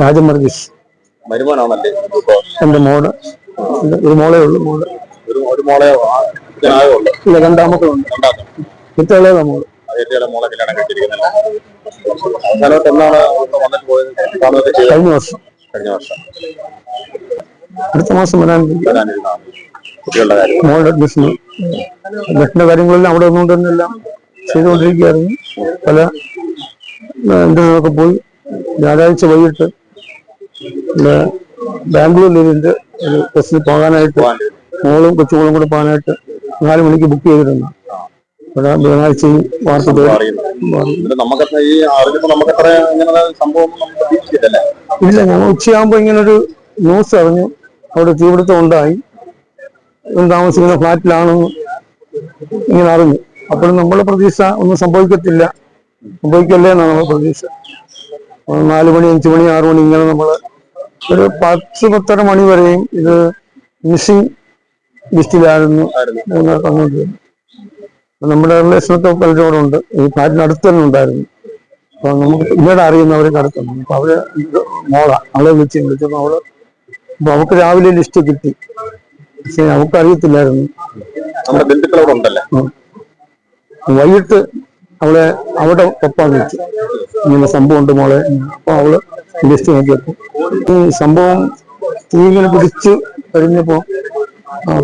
രാജൻ വർഗീസ്. മരുമോനാണല്ലേ? എന്റെ മോൾ. ഒരു മോളേ ഉള്ളൂ മോൾ. ഒരു ഇല്ല രണ്ടാമത്തെ. ഉണ്ട് മോൾ. കഴിഞ്ഞ വർഷം. കഴിഞ്ഞ വർഷം. അടുത്ത മാസം വരാൻ മോളുടെ അഡ്മിഷൻ അഡ്മിഷന്റെ കാര്യങ്ങളെല്ലാം അവിടെ ഒന്നുകൊണ്ട് തന്നെ എല്ലാം ചെയ്തുകൊണ്ടിരിക്കുകയായിരുന്നു. പല ഇന്റർവ്യൂക്കെ പോയി വ്യാഴാഴ്ച വൈകിട്ട് ബാംഗ്ലൂരിലിരുന്നു ബാംഗ്ലൂരിൽ ഒരു ബസ്സിൽ പോകാനായിട്ട് മോളും കൊച്ചുമോളും കൂടെ പോകാനായിട്ട് നാല് മണിക്ക് ബുക്ക് ചെയ്തിരുന്നു ഇവിടെ ബുധനാഴ്ചയും വാർത്ത ഇല്ല ഞങ്ങൾ ഉച്ചയാകുമ്പോ ഇങ്ങനൊരു ന്യൂസ് അറിഞ്ഞു അവിടെ തീപിടുത്തം ഉണ്ടായി. താമസിക്കുന്ന ഫ്ലാറ്റിലാണെന്ന് ഇങ്ങനെ അറിഞ്ഞു. അപ്പോഴും നമ്മളെ പ്രതീക്ഷ ഒന്നും സംഭവിക്കത്തില്ല. സംഭവിക്കല്ലേ എന്നാണ് നമ്മുടെ പ്രതീക്ഷ. നാല് മണി അഞ്ചു മണി ആറു മണി ഇങ്ങനെ നമ്മൾ ഒരു പത്ത് പത്തര മണി വരെയും ഇത് മിസ്സിംഗ് ലിസ്റ്റിലായിരുന്നു തന്നുകൊണ്ടിരുന്നത് നമ്മുടെ റിലേഷനൊക്കെ പലരും അവിടെ ഉണ്ട് ഈ ഫ്ലാറ്റിന് അടുത്ത് തന്നെ ഉണ്ടായിരുന്നു. അപ്പൊ നമുക്ക് പിന്നീട് അറിയുന്നവരൊക്കെ അടുത്തുണ്ട് അപ്പൊ അവർ മോള അവളെ വിളിച്ച് വിളിച്ചപ്പോ അവൾ അപ്പൊ അവക്ക് രാവിലെ ലിസ്റ്റ് കിട്ടി. പക്ഷെ അവക്ക് അറിയത്തില്ലായിരുന്നു നമ്മുടെ ബന്ധുക്കൾ ഉണ്ടല്ലേ? ഉം. വൈകിട്ട് അവളെ അവിടെ ഒപ്പം വിളിച്ചു ഇങ്ങനെ സംഭവം ഉണ്ട് മോളെ. അപ്പൊ അവൾ ലിസ്റ്റ് നോക്കിയപ്പോ ഈ സംഭവം തീ ഇങ്ങനെ പിടിച്ചു കഴിഞ്ഞപ്പോ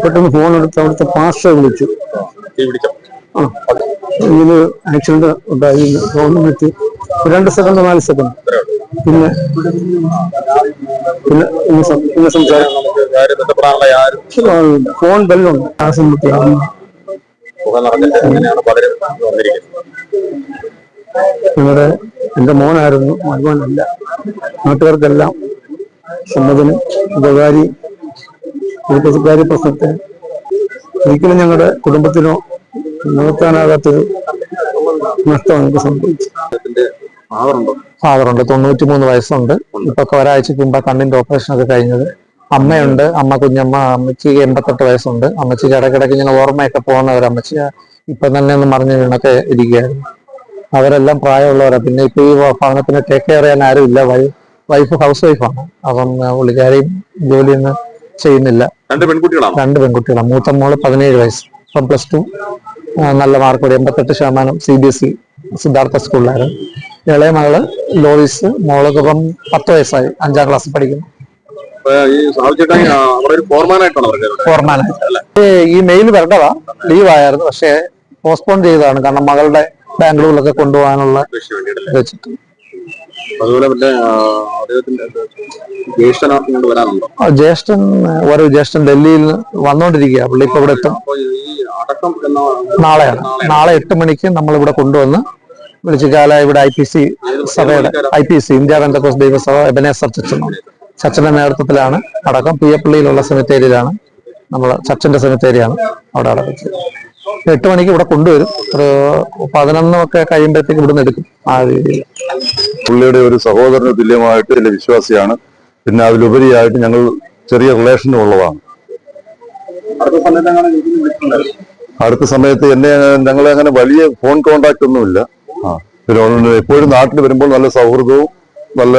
പെട്ടെന്ന് ഫോൺ എടുത്ത് അവിടുത്തെ പാഷ വിളിച്ചു. ആ ഇതിന് ആക്സിഡന്റ് ഉണ്ടായി ഗവൺമെന്റ് രണ്ട് സെക്കൻഡ് നാല് സെക്കൻഡ് പിന്നെ പിന്നെ ഇന്ന് സംസാരം ഫോൺ ബെല്ലുണ്ട് ആ സമയത്ത് എന്റെ ഇവിടെ എന്റെ മോനായിരുന്നു മരുമോനല്ല. നാട്ടുകാർക്കെല്ലാം സമ്മതം ഉപകാരി ഉപകാരി പ്രശ്നത്തെ ഒരിക്കലും ഞങ്ങളുടെ കുടുംബത്തിനോ നികത്താനാകാത്തൊരു നഷ്ടം എനിക്ക് സംഭവിച്ചു. ഫാദറുണ്ട് തൊണ്ണൂറ്റി മൂന്ന് വയസ്സുണ്ട്. ഇപ്പൊ ഒരാഴ്ചക്ക് മുമ്പ് കണ്ണിന്റെ ഓപ്പറേഷൻ ഒക്കെ കഴിഞ്ഞത്. അമ്മയുണ്ട് അമ്മ കുഞ്ഞമ്മ അമ്മച്ചിക്ക് എൺപത്തെട്ട് വയസ്സുണ്ട്. അമ്മച്ചിക്ക് ഇടയ്ക്കിടയ്ക്ക് ഇങ്ങനെ ഓർമ്മയൊക്കെ പോകുന്ന ഒരു അമ്മച്ചി ഇപ്പൊ തന്നെ ഒന്ന് മറിഞ്ഞ് വീണൊക്കെ ഇരിക്കുകയായിരുന്നു. അവരെല്ലാം പ്രായമുള്ളവരാണ് പിന്നെ ഇപ്പൊ ഈ ഭവനത്തിന് ടേക്ക് കെയർ ചെയ്യാൻ ആരും ഇല്ല. വൈഫ് ഹൗസ് വൈഫാണ് അപ്പം പുള്ളിക്കാരെയും ജോലിയൊന്നും ചെയ്യുന്നില്ല. രണ്ട് പെൺകുട്ടികളാണ്? രണ്ട് പെൺകുട്ടികളാണ്. മൂത്ത മോൾ പതിനേഴ് വയസ്സ്. ഇപ്പം പ്ലസ് ടു നല്ല മാർക്കോടെ എൺപത്തെട്ട് ശതമാനം C B S E Siddhartha സ്കൂളിലായിരുന്നു. ഇളയ മകൾ ലോയിസ് മോളൊക്കെ ഇപ്പം പത്ത് വയസ്സായി. അഞ്ചാം ക്ലാസ്സിൽ പഠിക്കുന്നു. ഫോർമാനായിട്ട് ഈ മെയിൽ വരേണ്ടതാ. ലീവ് ആയിരുന്നു പക്ഷേ പോസ്റ്റ്പോൺ ചെയ്തതാണ്. കാരണം മകളുടെ ബാംഗ്ലൂരിലൊക്കെ കൊണ്ടുപോകാനുള്ള വെച്ചിട്ട്. അതുപോലെ ജ്യേഷ്ഠൻ ഒരു ജ്യേഷ്ഠൻ ഡൽഹിയിൽ വന്നുകൊണ്ടിരിക്കുക പുള്ളി ഇപ്പൊ ഇവിടെ എത്തും. നാളെയാണ്. നാളെ എട്ട് മണിക്ക് നമ്മൾ ഇവിടെ കൊണ്ടുവന്ന് വിളിച്ചുകാല ഇവിടെ ഐ പി സി സഭയുടെ ഐ പി സി ഇന്ത്യ ബന്ധക്കോസ് ദൈവസഭ എബനെ ചർച്ച് ചർച്ചിന്റെ നേതൃത്വത്തിലാണ്. അടക്കം പിയപ്പള്ളിയിലുള്ള സെമിത്തേരിയിലാണ് നമ്മൾ ചർച്ചിന്റെ സെമിത്തേരിയാണ് അവിടെ അടക്കം. എട്ട് മണിക്ക് ഇവിടെ കൊണ്ടുവരും. ഒരു പതിനൊന്നൊക്കെ കഴിയുമ്പോഴത്തേക്ക് ഇവിടുന്ന് എടുക്കും ആ രീതിയിൽ. പുള്ളിയുടെ ഒരു സഹോദരന് തുല്യമായിട്ട് ചില വിശ്വാസിയാണ്. പിന്നെ അതിലുപരിയായിട്ട് ഞങ്ങൾ ചെറിയ റിലേഷൻ ഉള്ളതാണ്. അടുത്ത സമയത്ത് എന്നെ ഞങ്ങൾ അങ്ങനെ വലിയ ഫോൺ കോണ്ടാക്ട് ഒന്നുമില്ല ആ പിന്നെ എപ്പോഴും നാട്ടിൽ വരുമ്പോൾ നല്ല സൗഹൃദവും നല്ല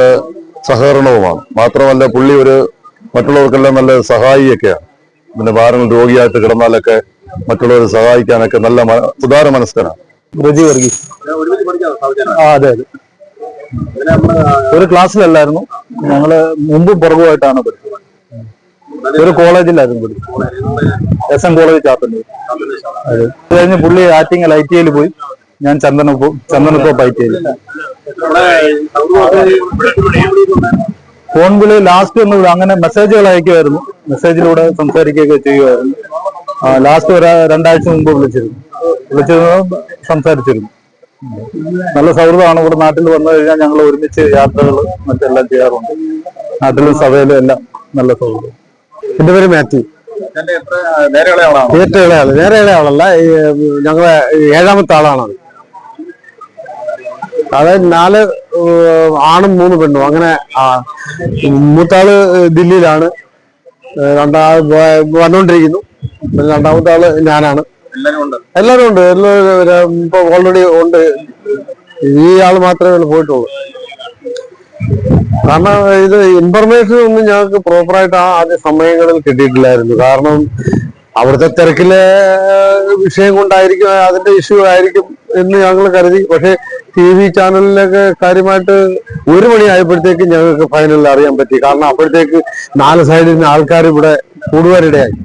സഹകരണവുമാണ്. മാത്രമല്ല പുള്ളി ഒരു മറ്റുള്ളവർക്കെല്ലാം നല്ല സഹായിയൊക്കെയാണ്. പിന്നെ ഭാരങ്ങൾ രോഗിയായിട്ട് കിടന്നാലൊക്കെ മറ്റുള്ളവരെ സഹായിക്കാനൊക്കെ നല്ല ഉദാര മനസ്കനാണ് റജി വർഗീസ്. ആ അതെ അതെ. ഒരു ക്ലാസ്സിലല്ലായിരുന്നു. ഞങ്ങൾ മുമ്പ് പുറകുമായിട്ടാണ് പഠിച്ചത്. ഒരു കോളേജിലായിരുന്നു പഠിച്ചത്. എസ് എൻ കോളേജ് ചാത്തന്നൂർ അതെ. കഴിഞ്ഞ് പുള്ളി ആറ്റിങ്ങൽ ഐ ടി ഐയിൽ പോയി. ഞാൻ ചന്ദനപ്പൂ ചന്ദനത്തോപ്പ് ഐ ടി ഐയിൽ. ഫോൺ വിളി ലാസ്റ്റ് ഒന്ന് അങ്ങനെ മെസ്സേജുകൾ അയക്കുമായിരുന്നു മെസ്സേജിലൂടെ സംസാരിക്കുകയൊക്കെ ചെയ്യുമായിരുന്നു ലാസ്റ്റ് ഒരു രണ്ടാഴ്ച മുമ്പ് വിളിച്ചിരുന്നു. വിളിച്ചിരുന്നു സംസാരിച്ചിരുന്നു. നല്ല സൗഹൃദമാണ് ഇവിടെ നാട്ടിൽ വന്നു കഴിഞ്ഞാൽ ഞങ്ങൾ ഒരുമിച്ച് യാത്രകൾ മറ്റെല്ലാം ചെയ്യാറുണ്ട്. നാട്ടിലും സഭയിലും എല്ലാം നല്ല സൗഹൃദം. എന്റെ പേര് മാത്യു. നേരെ ഏറ്റവും ഇളയാൾ നേരെ ഇളയാളല്ല ഈ, ഞങ്ങളെ ഏഴാമത്തെ ആളാണത് അതായത് നാല് ആണും മൂന്ന് പെണ്ണും. അങ്ങനെ മൂത്താൾ ദില്ലിയിലാണ്. രണ്ടാ വന്നോണ്ടിരിക്കുന്നു. വന്നുകൊണ്ടിരിക്കുന്നു പിന്നെ രണ്ടാമത്തെ ആൾ ഞാനാണ്. എല്ലാരും ഉണ്ട്. എല്ലാവരും ഇപ്പൊ ഓൾറെഡി ഉണ്ട്. ഈ ആൾ മാത്രമേ ഉള്ളൂ പോയിട്ടുള്ളൂ. കാരണം ഇത് ഇൻഫർമേഷൻ ഒന്നും ഞങ്ങൾക്ക് പ്രോപ്പറായിട്ട് ആ ആദ്യ സമയങ്ങളിൽ കിട്ടിയിട്ടില്ലായിരുന്നു. കാരണം അവിടുത്തെ തിരക്കിലെ വിഷയം കൊണ്ടായിരിക്കും അതിന്റെ ഇഷ്യൂ ആയിരിക്കും എന്ന് ഞങ്ങൾ കരുതി. പക്ഷെ ടി വി ചാനലിലൊക്കെ കാര്യമായിട്ട് ഒരു മണി ആയപ്പോഴത്തേക്ക് ഞങ്ങൾക്ക് ഫൈനലിൽ അറിയാൻ പറ്റി. കാരണം അപ്പോഴത്തേക്ക് നാല് സൈഡിൽ നിന്ന് ആൾക്കാർ ഇവിടെ കൂടുവാനിടയായി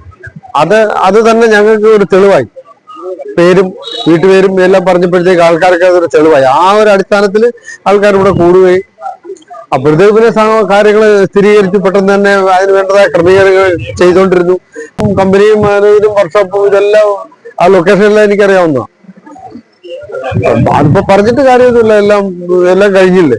അത് അത് തന്നെ ഞങ്ങൾക്ക് ഒരു തെളിവായി. പേരും വീട്ടുപേരും എല്ലാം പറഞ്ഞപ്പോഴത്തേക്ക് ആൾക്കാർക്ക് അതൊരു തെളിവായി. ആ ഒരു അടിസ്ഥാനത്തിൽ ആൾക്കാർ ഇവിടെ കൂടുകയും അപ്പോഴത്തേക്ക് പിന്നെ കാര്യങ്ങൾ സ്ഥിരീകരിച്ച് പെട്ടെന്ന് തന്നെ അതിന് വേണ്ടതായ ക്രമീകരണങ്ങൾ ചെയ്തുകൊണ്ടിരുന്നു. കമ്പനിയും മാനേജരും വർക്ക്ഷോപ്പും ഇതെല്ലാം ആ ലൊക്കേഷനിലെല്ലാം എനിക്കറിയാവുന്നതാണ്. അതിപ്പോ പറഞ്ഞിട്ട് കാര്യമൊന്നുമില്ല. എല്ലാം എല്ലാം കഴിഞ്ഞില്ലേ?